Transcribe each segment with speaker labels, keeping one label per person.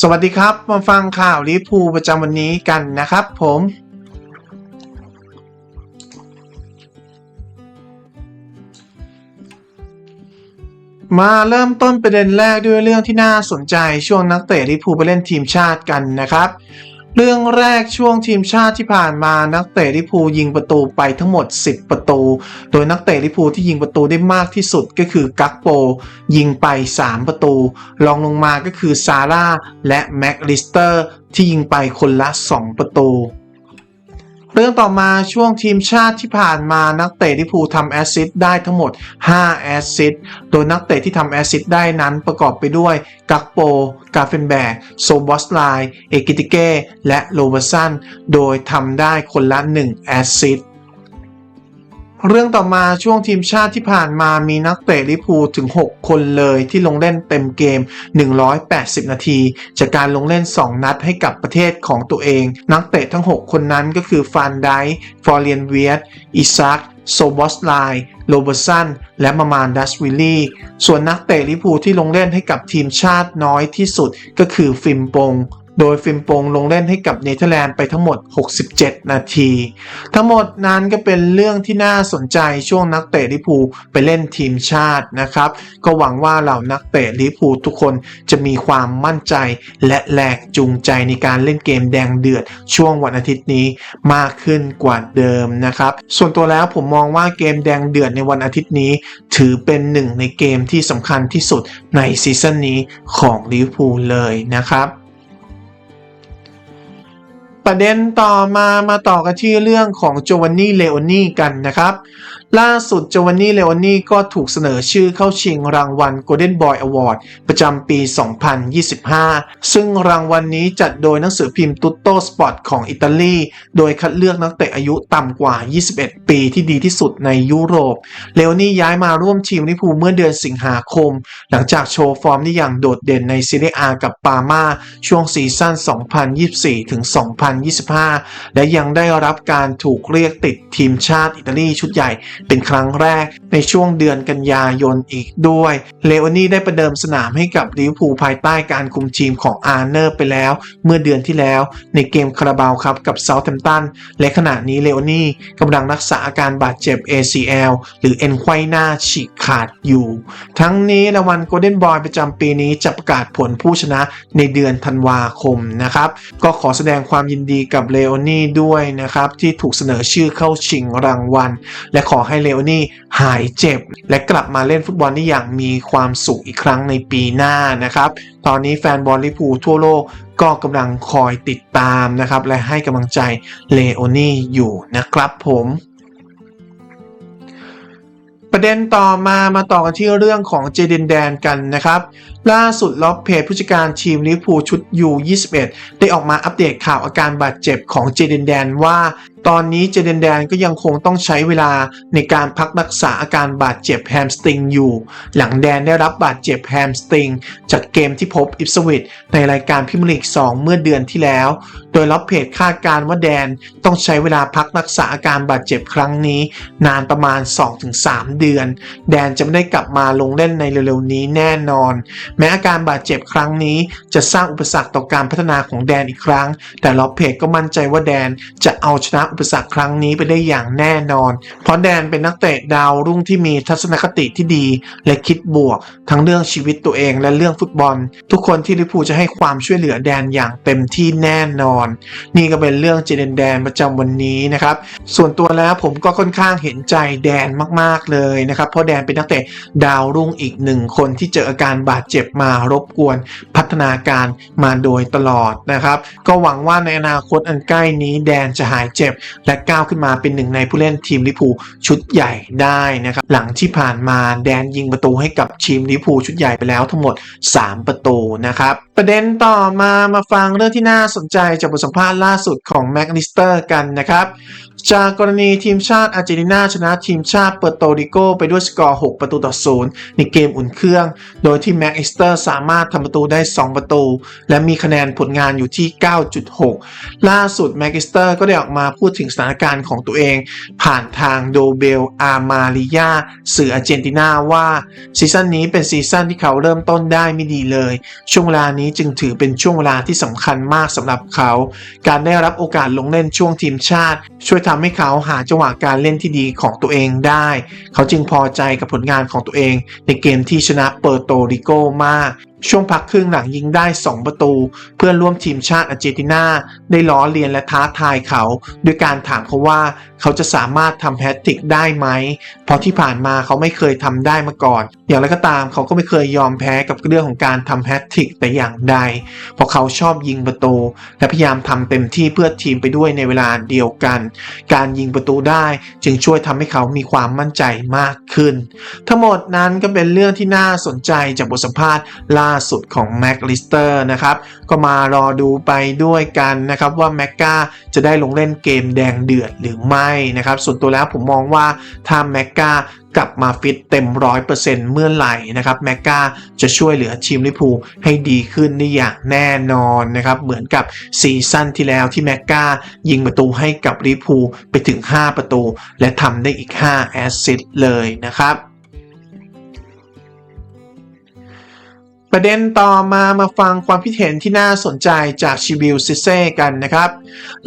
Speaker 1: สวัสดีครับ มาฟังข่าวลิพูประจำวันนี้กันนะครับผม มาเริ่มต้นประเด็นแรกด้วยเรื่องที่น่าสนใจช่วงนักเตะลิพูไปเล่นทีมชาติกันนะครับ เรื่องแรกช่วงทีมชาติที่ผ่านมานักเตะลิพูยิงประตูไปทั้งหมด 10 ประตู โดยนักเตะลิพูที่ยิงประตูได้มากที่สุดก็คือกักโป ยิงไป 3 ประตูรองลงมาก็คือซาร่าและแม็กลิสเตอร์ที่ยิงไปคนละ 2 ประตู เรื่องต่อมาช่วงทีมชาติที่ผ่านมานักเตะที่พูทำแอสซิสต์ได้ทั้งหมด 5 แอสซิสต์ โดยนักเตะที่ทำแอสซิสต์ได้นั้นประกอบไปด้วย กักโป กาเฟนแบก โซบอสไล เอกิติเก้ และโรเบอร์สัน โดยทำได้คนละ 1 แอสซิสต์ เรื่องต่อมาช่วงทีมชาติที่ผ่านมามีนักเตะลิพูถึง 6 คนเลยที่ลงเล่นเต็มเกม 180 นาที จากการลงเล่น 2 นัดให้กับประเทศของตัวเอง นักเตะทั้ง 6 คนนั้นก็คือฟานไดฟอร์เรียนเวียตอิซักโซบอสไลโรเบอร์สัน และมามานดัสวิลลี่ ส่วนนักเตะลิพูที่ลงเล่นให้กับทีมชาติน้อยที่สุดก็คือฟิมปง โดยฟิมปงลงเล่นให้กับเนเธอร์แลนด์ไปทั้งหมด 67 นาที ทั้งหมดนั้นก็เป็นเรื่องที่น่าสนใจช่วงนักเตะลิพูไปเล่นทีมชาตินะครับ ก็หวังว่าเหล่านักเตะลิพูทุกคนจะมีความมั่นใจและแรงจูงใจในการเล่นเกมแดงเดือดช่วงวันอาทิตย์นี้มากขึ้นกว่าเดิมนะครับ ส่วนตัวแล้วผมมองว่าเกมแดงเดือดในวันอาทิตย์นี้ ถือเป็นหนึ่งในเกมที่สำคัญที่สุดในซีซั่นนี้ของลิเวอร์พูลเลยนะครับ ประเด็นต่อมามาต่อกันที่เรื่องของโจวานนี่เลโอนี่กันนะครับล่าสุดโจวานนี่เลโอนี่ก็ถูกเสนอชื่อเข้าชิงรางวัล Golden Boy Award ประจำปี 2025 ซึ่งรางวัลนนี้จัดโดยหนังสือพิมพ์ตุตโตสปอร์ตของอิตาลี โดยคัดเลือกนักเตะอายุต่ำกว่า 21 ปีที่ดีที่สุดในยุโรป เลโอนี่ย้ายมาร่วมทีมลิพูเมื่อเดือนสิงหาคม หลังจากโชว์ฟอร์มได้อย่างโดดเด่นในซีเรียอากับปามาช่วงซีซั่น 2024 ถึง 2025 และยังได้รับการถูกเรียกติดทีมชาติอิตาลีชุดใหญ่เป็นครั้งแรกในช่วงเดือนกันยายนอีกด้วย เลโอนี่ได้ประเดิมสนามให้กับลิเวอร์พูลภายใต้การคุมทีมของอาร์เนอร์ไปแล้ว เมื่อเดือนที่แล้วในเกมคาราบาวครับกับเซาท์แฮมป์ตันและขณะนี้เลโอนี่กำลังรักษาอาการบาดเจ็บ ACL หรือเอ็นไขว้หน้าฉีกขาดอยู่ ทั้งนี้รางวัลโกลเด้นบอยประจำปีนี้จะประกาศผลผู้ชนะในเดือนธันวาคมนะครับ ก็ขอแสดงความยินดีกับเลโอนี่ด้วยนะครับ ที่ถูกเสนอชื่อเข้าชิงรางวัล และขอให้เลโอนี่หายเจ็บ และกลับมาเล่นฟุตบอลได้อย่างมีความสุขอีกครั้งในปีหน้านะครับ ตอนนี้แฟนบอลลิพูทั่วโลกก็กำลังคอยติดตามนะครับ และให้กำลังใจเลโอนี่อยู่นะครับผมประเด็นต่อมามาต่อกันที่เรื่องของเจเดนแดนกันนะครับ ล่าสุดล็อบเพจผู้จัดการทีมลิเวอร์พูลชุด U21 ได้ออกมาอัปเดตข่าวอาการบาดเจ็บของเจเดนแดนว่าตอนนี้เจเดนแดนก็ยังคงต้องใช้เวลาในการพักรักษาอาการบาดเจ็บแฮมสตริงอยู่ หลังแดนได้รับบาดเจ็บแฮมสตริง จากเกมที่พบอิฟสวิตในรายการพิมลีก2 เมื่อเดือนที่แล้ว โดยล็อบเพจคาดการณ์ว่าแดนต้องใช้เวลาพักรักษาอาการบาดเจ็บครั้งนี้ นานประมาณ 2-3 เดือน แดนจะไม่ได้กลับมาลงเล่นในเร็วๆนี้แน่นอนแม้อาการบาดเจ็บครั้งนี้ จะสร้างอุปสรรคต่อการพัฒนาของแดนอีกครั้ง แต่ล็อบเพจก็มั่นใจว่าแดนจะเอาชนะอุปสรรคครั้งนี้ไปได้อย่างแน่นอน เพราะแดนเป็นนักเตะดาวรุ่งที่มีทัศนคติที่ดี และคิดบวก ทั้งเรื่องชีวิตตัวเองและเรื่องฟุตบอล ทุกคนที่ลิพูจะให้ความช่วยเหลือแดนอย่างเต็มที่แน่นอน นี่ก็เป็นเรื่องเจเดนแดนประจำวันนี้นะครับส่วนตัวแล้วผมก็ค่อนข้างเห็นใจแดนมาก ๆเลยนะครับเพราะแดนเป็นนักเตะดาวรุ่งอีกหนึ่งคนที่เจออาการบาดเจ็บมารบกวนพัฒนาการมาโดยตลอดนะครับ ก็หวังว่าในอนาคตอันใกล้นี้แดนจะหายเจ็บ และก้าวขึ้นมาเป็นหนึ่งในผู้เล่นทีมลิพูชุดใหญ่ได้นะครับ หลังที่ผ่านมาแดนยิงประตูให้กับทีมลิพูชุดใหญ่ไปแล้วทั้งหมด 3 ประตูนะครับ ประเด็นต่อมามาฟังเรื่องที่น่าสนใจจากบทสัมภาษณ์ล่าสุดของแม็กนิสเตอร์กันนะครับ จากกรณีทีมชาติอาร์เจนตินาชนะทีมชาติเปอร์โตริโกไปด้วยสกอร์ 6 ประตูต่อ 0 ในเกมอุ่นเครื่อง โดยที่แม็กอิสเตอร์สามารถทำประตูได้ 2 ประตู และมีคะแนนผลงานอยู่ที่ 9.6 ล่าสุดแม็กอิสเตอร์ก็ได้ออกมาพูดถึงสถานการณ์ของตัวเอง ผ่านทางโดเบลอาร์มาริยาสื่ออาร์เจนตินาว่าซีซั่นนี้เป็นซีซั่นที่เขาเริ่มต้นได้ไม่ดีเลย ช่วงเวลานี้จึงถือเป็นช่วงเวลาที่สำคัญมากสำหรับเขา การได้รับโอกาสลงเล่นช่วงทีมชาติ ช่วยทำให้เขาหาจังหวะการเล่นที่ดีของตัวเองได้ เขาจึงพอใจกับผลงานของตัวเอง ในเกมที่ชนะเปอร์โตริโกมากช่วงพักครึ่งหลังยิงได้ 2 ประตู เพื่อนร่วมทีมชาติอาร์เจนตินาได้ล้อเลียนและท้าทายเขา ด้วยการถามเขาว่าเขาจะสามารถทำแฮตทริกได้ไหม เพราะที่ผ่านมาเขาไม่เคยทำได้มาก่อน อย่างไรก็ตามเขาก็ไม่เคยยอมแพ้กับเรื่องของการทำแฮตทริกแต่อย่างใด เพราะเขาชอบยิงประตู และพยายามทำเต็มที่เพื่อทีมไปด้วยในเวลาเดียวกัน การยิงประตูได้จึงช่วยทำให้เขามีความมั่นใจมากขึ้น ทั้งหมดนั้นก็เป็นเรื่องที่น่าสนใจจากบทสัมภาษณ์ลาล่าสุดของแม็กลิสเตอร์นะครับก็มารอดูไปด้วยกันนะครับว่าแม็กกาจะได้ลงเล่นเกมแดงเดือดหรือไม่นะครับส่วนตัวแล้วผมมองว่าถ้าแม็กกากลับมาฟิตเต็มร้อยเปอร์เซ็นต์เมื่อไหร่นะครับแม็กกาจะช่วยเหลือทีมลิพูให้ดีขึ้นได้อย่างแน่นอนนะครับเหมือนกับซีซั่นที่แล้วที่แม็กกายิงประตูให้กับลิพูไปถึง 5 ประตู และทำได้อีก 5 แอสซิสต์เลยนะครับ ประเด็นต่อมามาฟังความคิดเห็นที่น่าสนใจจากชิบิลซิเซ่กันนะครับ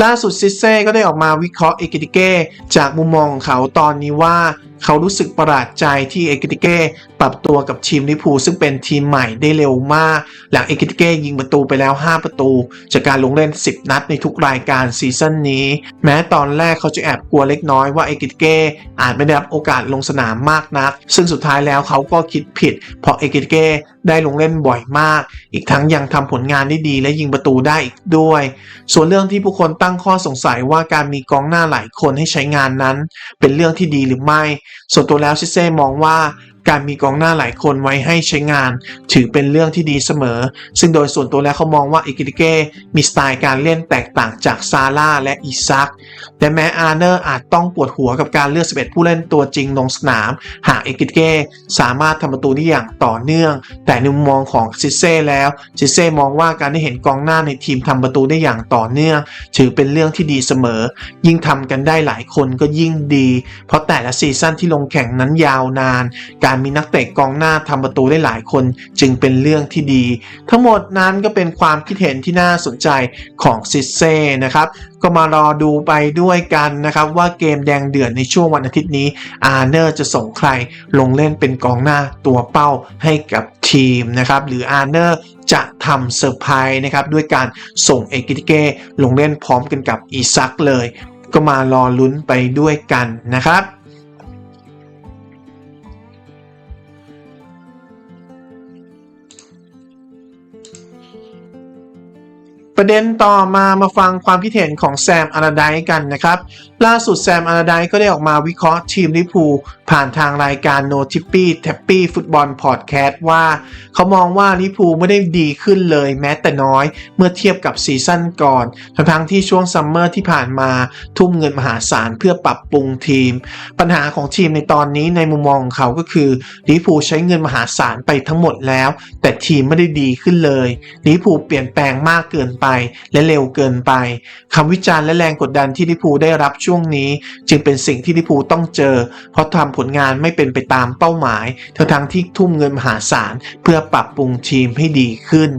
Speaker 1: ล่าสุดซิเซ่ก็ได้ออกมาวิเคราะห์เอกิติเก้จากมุมมองของเขาตอนนี้ว่า เขารู้สึกประหลาดใจที่เอกิติเก้ปรับตัวกับทีมลิพูซึ่งเป็นทีมใหม่ได้เร็วมาก หลังเอกิติเก้ยิงประตูไปแล้ว 5 ประตู จากการลงเล่น 10 นัดในทุกรายการซีซั่นนี้ แม้ตอนแรกเขาจะแอบกลัวเล็กน้อยว่าเอกิติเก้อาจไม่ได้รับโอกาสลงสนามมากนัก ซึ่งสุดท้ายแล้วเขาก็คิดผิด เพราะเอกิติเก้ได้ลงเล่นบ่อยมาก อีกทั้งยังทำผลงานได้ดีและยิงประตูได้อีกด้วย ส่วนเรื่องที่ผู้คนตั้งข้อสงสัยว่าการมีกองหน้าหลายคนให้ใช้งานนั้น เป็นเรื่องที่ดีหรือไม่ส่วนตัวแล้วชิเซ่มองว่า การมีกองหน้าหลายคนไว้ให้ใช้งาน ถือเป็นเรื่องที่ดีเสมอ ซึ่งโดยส่วนตัวแล้วเขามองว่าอิกิติเก้มีสไตล์การเล่นแตกต่างจากซาร่าและอิซักและแม้อาร์เนอร์อาจต้องปวดหัวกับการเลือก 11 ผู้เล่นตัวจริงลงสนาม หากเอกิติเก้สามารถทำประตูได้อย่างต่อเนื่อง แต่ในมุมมองของซิเซ่แล้วซิเซ่มองว่าการได้เห็นกองหน้าในทีมทำประตูได้อย่างต่อเนื่อง ถือเป็นเรื่องที่ดีเสมอ ยิ่งทำกันได้หลายคนก็ยิ่งดี เพราะแต่ละซีซั่นที่ลงแข่งนั้นยาวนานการมีนักเตะกองหน้าทำประตูได้หลายคน จึงเป็นเรื่องที่ดี ทั้งหมดนั้นก็เป็นความคิดเห็นที่น่าสนใจของซิเซ่นะครับก็มารอดูไปด้วยกันนะครับ ว่าเกมแดงเดือดในช่วงวันอาทิตย์นี้อาร์เนอร์จะส่งใครลงเล่นเป็นกองหน้าตัวเป้าให้กับทีมนะครับหรืออาร์เนอร์จะทำเซอร์ไพรส์นะครับด้วยการส่งเอกิติเก้ลงเล่นพร้อมกันกับอีซักเลย ก็มารอลุ้นไปด้วยกันนะครับ ประเด็นต่อมามาฟังความคิดเห็นของแซมอาราไดกันนะครับ ล่าสุดแซมอาราไดก็ได้ออกมาวิเคราะห์ทีมลิพูผ่านทางรายการ No Tippy Tappy Football Podcast ว่า เขามองว่าลิพูไม่ได้ดีขึ้นเลยแม้แต่น้อย เมื่อเทียบกับซีซั่นก่อนทั้งที่ช่วงซัมเมอร์ที่ผ่านมาทุ่มเงินมหาศาลเพื่อปรับปรุงทีม ปัญหาของทีมในตอนนี้ในมุมมองของเขาก็คือลิพูใช้เงินมหาศาลไปทั้งหมดแล้ว แต่ทีมไม่ได้ดีขึ้นเลยลิพูเปลี่ยนแปลงมากเกินไปและเร็วเกินไปคำวิจารณ์และแรงกดดันที่ลิพูได้รับช่วงนี้ จึงเป็นสิ่งที่ลิพูต้องเจอ เพราะทำผลงานไม่เป็นไปตามเป้าหมายทั้งทั้งที่ทุ่มเงินมหาศาลเพื่อปรับปรุงทีมให้ดีขึ้น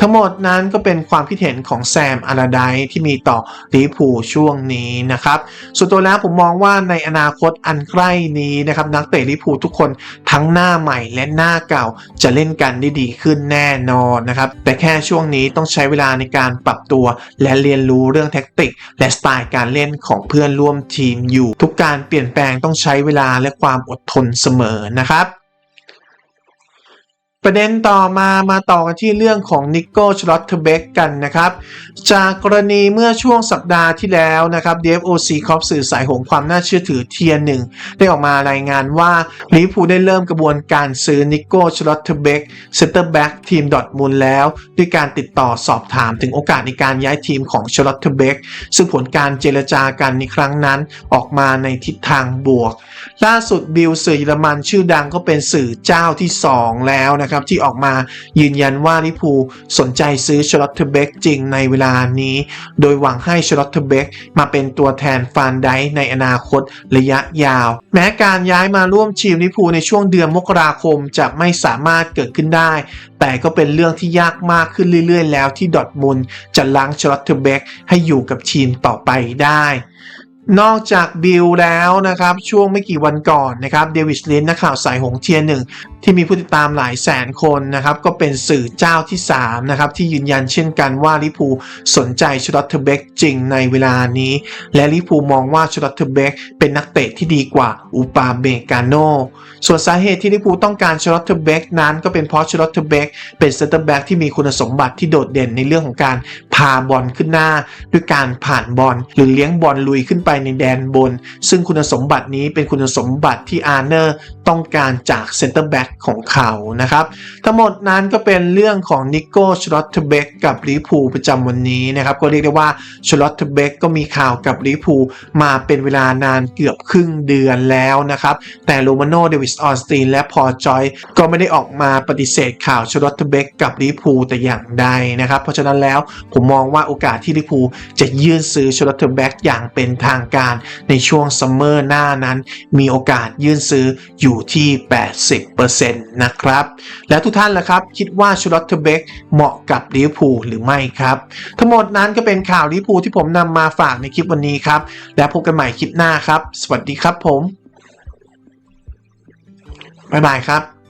Speaker 1: ทั้งหมดนั้นก็เป็นความคิดเห็นของแซมอาราไดที่มีต่อลิพูช่วงนี้นะครับส่วนตัวแล้วผมมองว่าในอนาคตอันใกล้นี้นะครับนักเตะลิพูทุกคนทั้งหน้าใหม่และหน้าเก่าจะเล่นกันได้ดีขึ้นแน่นอนนะครับแต่แค่ช่วงนี้ต้องใช้เวลาในการปรับตัว และเรียนรู้เรื่องแท็กติก และสไตล์การเล่นของเพื่อนร่วมทีมอยู่ ทุกการเปลี่ยนแปลงต้องใช้เวลาและความอดทนเสมอนะครับ ประเด็นต่อมามาต่อกันที่เรื่องของนิโก้ชลอตเทเบกกันนะครับ จากกรณีเมื่อช่วงสัปดาห์ที่แล้วนะครับ DFOC ครอบสื่อสายหงความน่าเชื่อถือเทียร์หนึ่งได้ออกมารายงานว่าลิเวอร์พูได้เริ่มกระบวนการซื้อนิโก้ชลอตเทเบกเซนเตอร์แบ็กทีมดอทมุนด์แล้ว ด้วยการติดต่อสอบถามถึงโอกาสในการย้ายทีมของชลอตเทเบกซึ่งผลการเจรจากันในครั้งนั้นออกมาในทิศทางบวก ล่าสุดบิลสื่อเยอรมันชื่อดังก็เป็นสื่อเจ้าที่ 2 แล้วนะครับ ที่ออกมายืนยันว่าลิพูสนใจซื้อชลอตเทเบกจริงในเวลานี้ โดยหวังให้ชลอตเทเบกมาเป็นตัวแทนฟานไดในอนาคตระยะยาว แม้การย้ายมาร่วมทีมลิพูในช่วงเดือนมกราคมจะไม่สามารถเกิดขึ้นได้ แต่ก็เป็นเรื่องที่ยากมากขึ้นเรื่อย ๆ แล้วที่ดอทมุนจะล้างชลอตเทเบกให้อยู่กับทีมต่อไปได้ นอกจากบิลแล้วนะครับ ช่วงไม่กี่วันก่อนนะครับเดวิสลินนักข่าวสายหงเทียนหนึ่งที่มีผู้ติดตามหลายแสนคนนะครับ ก็เป็นสื่อเจ้าที่ 3 นะครับ ที่ยืนยันเช่นกันว่าลิพูสนใจชลอตเทเบกจริงในเวลานี้ และลิพูมองว่าชลอตเทเบกเป็นนักเตะที่ดีกว่าอูปาเมกาโนส่วนสาเหตุที่ลิพูต้องการชลอตเทเบกนั้นก็เป็นเพราะชลอตเทเบกเป็นเซนเตอร์แบ็กที่มีคุณสมบัติที่โดดเด่นในเรื่องของการพาบอลขึ้นหน้า ด้วยการผ่านบอลหรือเลี้ยงบอลลุยขึ้นไปในแดนบน ซึ่งคุณสมบัตินี้เป็นคุณสมบัติที่อาร์เนอร์ต้องการจากเซนเตอร์แบ็กของเขานะครับ ทั้งหมดนั้นก็เป็นเรื่องของนิโก้ชลอตเทเบกกับลิพูประจำวันนี้นะครับ ก็เรียกได้ว่าชลอตเทเบกก็มีข่าวกับลิพูมาเป็นเวลานานเกือบครึ่งเดือนแล้วนะครับ แต่โรมาโนเดวิสออสตีนและพอจอยก็ไม่ได้ออกมาปฏิเสธข่าวชลอตเทเบกกับลิพูแต่อย่างใดนะครับ เพราะฉะนั้นแล้วผมมองว่าโอกาสที่ลิพูจะยื่นซื้อชลอตเทเบกอย่างเป็นทางการในช่วงซัมเมอร์หน้านั้น มีโอกาสยื่นซื้ออยู่ที่ 80%นะครับ แล้วทุกท่านล่ะครับ คิดว่าชลอตเทเบกเหมาะกับลิพูหรือไม่ครับ ทั้งหมดนั้นก็เป็นข่าวลิพูที่ผมนำมาฝากในคลิปวันนี้ครับ แล้วพบกันใหม่คลิปหน้าครับ สวัสดีครับผมบ๊ายบายครับ